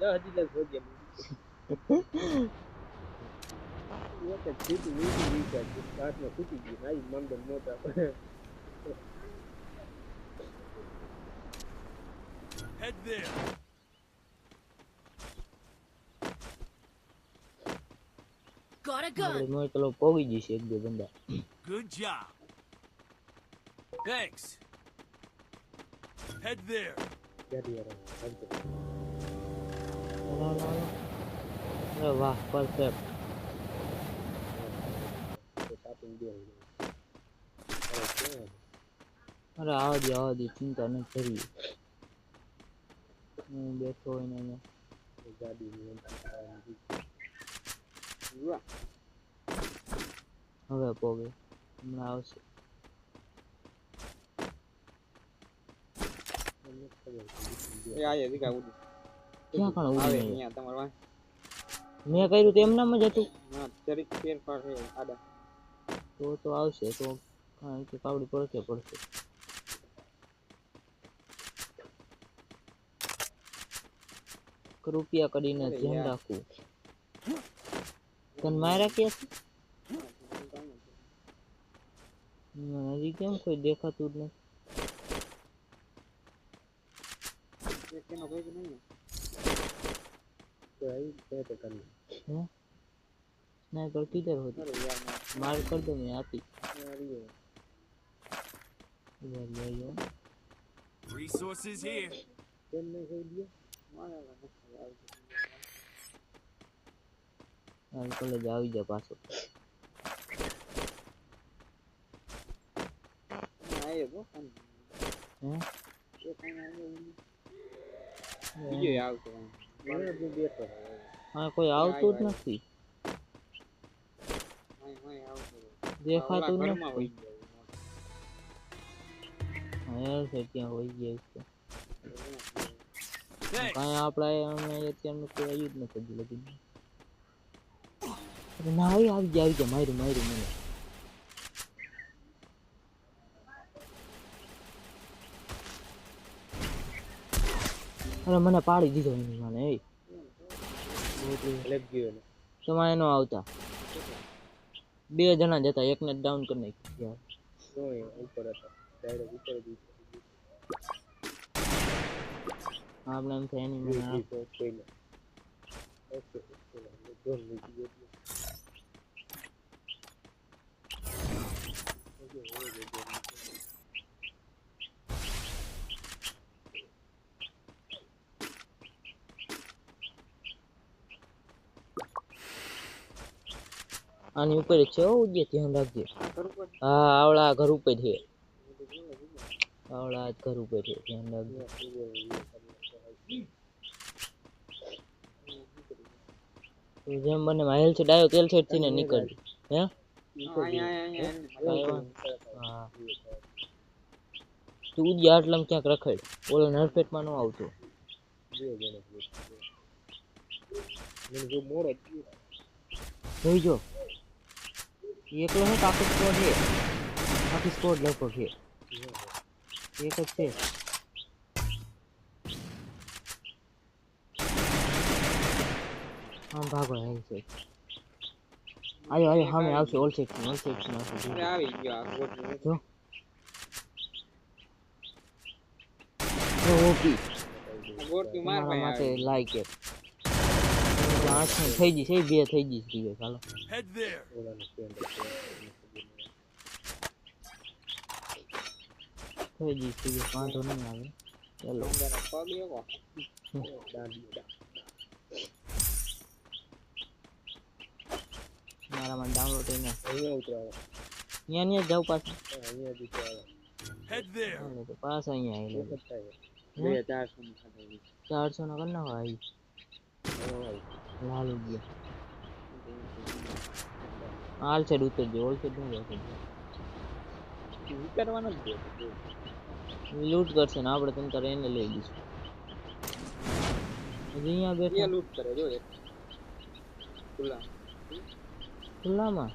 દસ હજી લગ ભોગે એક જ સીટી વીટી વીટી હતી. હાથમાં ફૂટી ગઈ નાઈ મંદન મોટા Head there. Got a આપણે gun. મોકલો પોગી જશે એક બે બંદા Good job. Thanks. Head there. ક્યાંથી યાર હાલતો. અરે વાહ પરફેક્ટ. અરે આવા દે આવા દે ચિંતા ન કરી હું બેઠો હોય ને. હવે પોગે હમણાં આવશે એ ઉડી ક્યાં આવે ઉડી અહીંયા તમાર વાં મેં કર્યું તેમ નામ જ હતું. ના જરીક ફેરફાર છે આડા. તો તો આવશે તો કારણ કે કાવડી પડશે પડશે. રૂપિયા કરીને ધ્યાન રાખવું. તને માર્યા કે હજી કેમ કોઈ દેખાતું જ નથી? કોઈ નહીં ને કરી. કિધર હોતી ના માર કર દો મેં આપી મારી એ. યાર લઈ લો Resources here. કેમ નહીં કહી દે? મારા હાલ કોલેજ આવી જા પાછો આયે બો કાન હે કે કાન આવ્યો બીજો આવતો હોય. હા કોઈ આવતું જ નથી. દેખાતું નથી. છે ત્યાં હોય ગયા છે. કાંઈ આપણા અમે અત્યારનું કોઈ આવ્યું જ નથી હજી લગી આવી આવી ગયા આવી ગયા. માર્યું માર્યું મને અરે મને પાડી દીધો એની મને એ સમય નો આવતા. બે જણા જતા એકને ડાઉન કરી નાખ્યું. ઉપર હતા? Direct ઉપર જ આપણે એમ થાય એની. ઓકે. ઓકે, હોય છે, જોર મૂકી દે. આની ઉપર જ છે હો ધ્યાન રાખજે હા આવડા ઘર ઉપર છે. આવડા ઘર ઉપર છે ધ્યાન રાખજે જેમ બને માહેલ છે ડાયો તેલ સેટ થઈને નીકળ હે? તું ઉજ્જે આટલામાં ક્યાંક રખડ. ઓલો નરફેટમાં ન આવતો. જો. જોઈ જો. એકલો હે આખો સ્કોડ છે આખી સ્કોડ લગભગ છે એક જ છે આમ ભાગો હેલ છે આયો આયો સામે આવશે ઓલ સેક્શન ઓલ સેક્શન આવશે અરે આવી ગયો આ કોટ જો જો ઓપી આ ગોળથી માર તમારા ભાઈ માટે આવે લાઈક એક આઠ થઈ ગઈ છે બે થઈ ગઈ છે ચાલો. થઈ હતો. થઈ ગઈ છે વાંધો નહીં આવે. ચાલો. મારામાં ડાઉનલોડ થઈને અહીંયા ઉતરાવો. અહીંયા જાવ પાછા. અહીંયા ચારસો ની કરી નાખો આવી લાલુ ગયા હાલ સાઈડ ઉતરજો ઓલ સાઈડ નહીં ઉતરજો ઉતરવાનો જ છે ઈ લૂંટ કરશે ને આપણે તમ તારે એને લઈ જઈશું હજી અહીંયા એ બેઠા લૂંટ કરે જો એક ખુલ્લા ખુલ્લામાં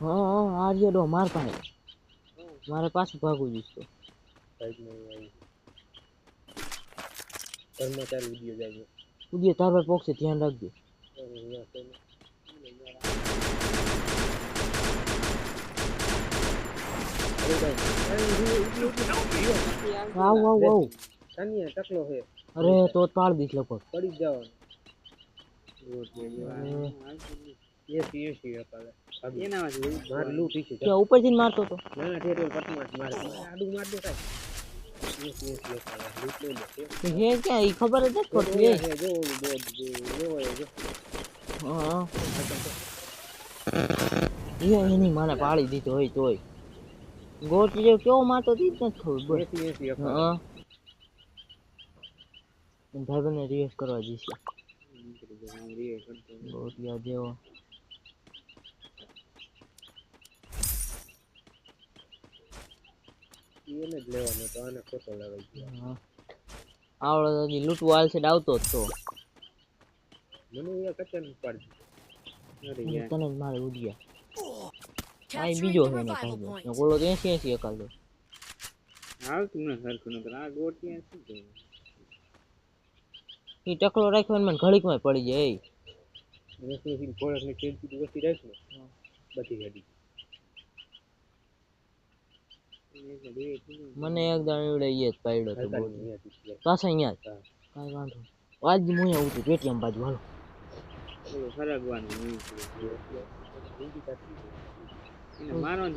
હા હા આર્ય ડો માર પાસે મારે પાછું ભાગવું જોઈશે સાઈડમાં અહીં આવી. ઘરમાં ચાલુ વીડિયો જાય છે ઉદય તાર પર પોકશે ધ્યાન રાખજો અહીંયા છે ને. અરે ભાઈ, અરે ઊભી, ઊભી, ઊભી. આવ આવ આવ સાનિયા ટકલો છે અરે તો જ પાડ દીશ લગભગ પડી જ જવાનું અરે, એસી એસી અપાવે ભાગી. એના વાંચે એવું જ માર લૂંટી છે ક્યાં ઉપરથી મારતો તો ના ના ઠેર ઠેર પટમાં જ મારે મારે આડું માર દે કાંઈ હે જ. જો જો જો. એની માને પાડી દીધો હોય તોય ગોટી જેવો કેવો માતો જ નથી ખબર હા ભાઈબંધને રિવેશ કરવા જઈશ ગોટિયા જેવો એને જ લેવાનો તો આને ખોટો લેવાઈ ગયો હા. આવડો તો હજી લૂંટવા હાલ છે આવતો જ તો. મને એ કચન પાડી અરે તને મારે ઉડ્યા. આ બીજો છે ને revival કાંઈ point. ને ઓલો તો એસી એસી એકાદો. હાલતું ને સરખું નકર આ ગોટિયા શું કરે? એ ટકલો રાખ્યો ને મને ઘડીકમાં પડી જાય એ. એસી એસી ખોરાકની ખેલતી વસ્તી રાખ ને બધી ગાડી એને એટલે બે કિલો મને એક દાણ એવડે ઈ જ પાડ્યો તો. પાછા અહીંયા જ. કાંઈ વાંધો આજ હું અહીંયા ઉતરું પેટીએમ બાજુ હાલો.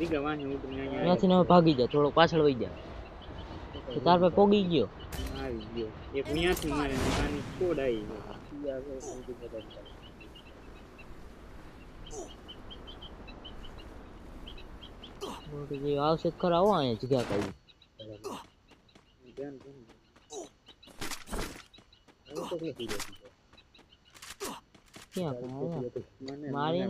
ત્યાંથી હવે ભાગી જા થોડો પાછળ વહી જા તાર પાસે પોગી ગયો? આવી ગયો. એક અહીંયાથી મારે ને છોડ આવી ગયો ઈ આગળ જિંદગી કાઢી છે. મોટી જેવી આવશે ખરા આવો અહીંયા જગ્યા કાઢી મારી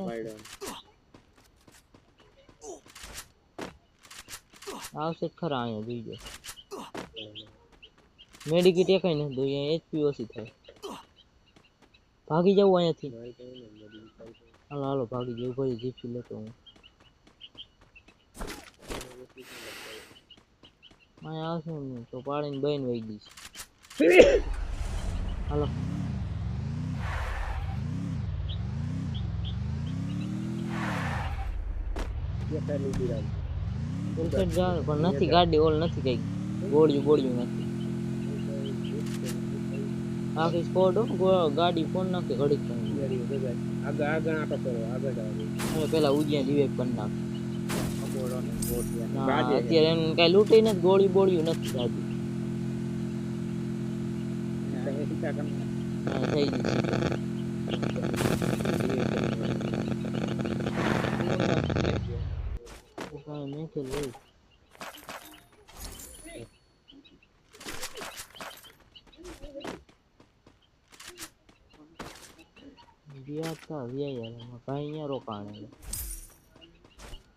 આવશે ખરા અહીંયા જોઈ જાય મેડિકેટ એ કઈ નથી અહીંયા એચપી ઓછી થાય. ભાગી જવું અહીંયાથી. હાલો હાલો ભાગી જવું ભાઈ જીપસી લેતો હું. અહીંયા આવશે ને તો પાડીને બહેન વહી દઈશ હાલો. પણ નથી ગાડી ઓલ નથી કઈ. ગોળ્યું ગોળ્યું નથી. આખી સ્કોડ ગાડી ફોન નાખે ઘડીક આગળ આગળ આટો કરો આગળ પેલા ઉજ્યા દિવેક કરી નાખ. અત્યારે એમ કઈ લૂંટી નથી ગોળી બોળ્યું નથી. હા, થઈ ગયું. યાર ભાઈ અહીંયા રોકાણે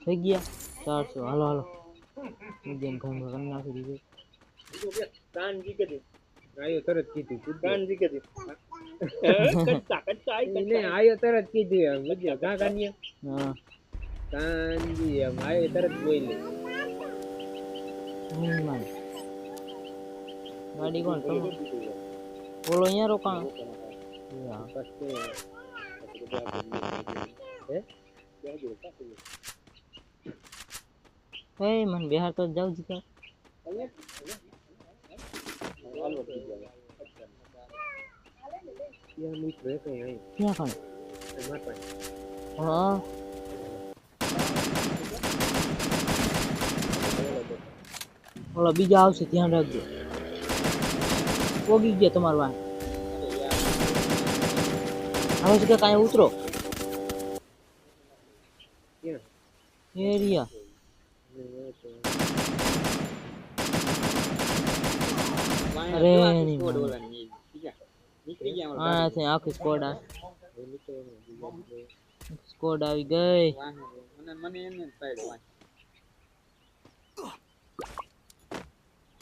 થઈ ગયા? ચારસો. હાલો હાલો. ઉજ્જૈન ખાંભા કરી નાખી દીધું. આયો તરત કીધું ને આયો તરત કીધું મજા કા કાનિયા હા. કાનજી એમ આયો તરત બોલી હનુમાન ગાડી કોણ? તમે? બોલો અહીંયા રોકાણ. યા. એ મને બિહાર તો જાવ જીતા ત્યાં મિત્ર કઈ અહીં ક્યાં ખાણ માર પાસે હા ઓલો બીજા આવશે ધ્યાન રાખજો પોગી ગયા તમારો વાહન હવે છે કે કાંઈ ઉતરો ક્યાં એરિયા અરે ની અમારા આનાથી આખી સ્કોડ આ. સ્કોડ આવી ગઈ. મને મને એને સાઈડ પાડ્યો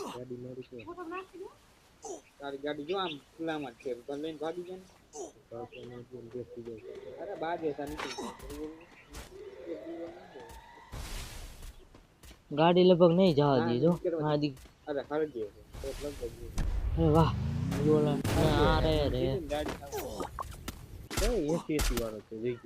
ગાડી મારી છે. તારી ગાડી જો આમ ખુલ્લામાં છે. પણ લઈને ભાગી જાય ને. અરે નીકળી ગાડી લગભગ નહીં જવા દીધો હા દી. અરે લગભગ અરે વાહ બોલા આ રે. ગાડી એસી એસી વાળો છે જોઈ ગયા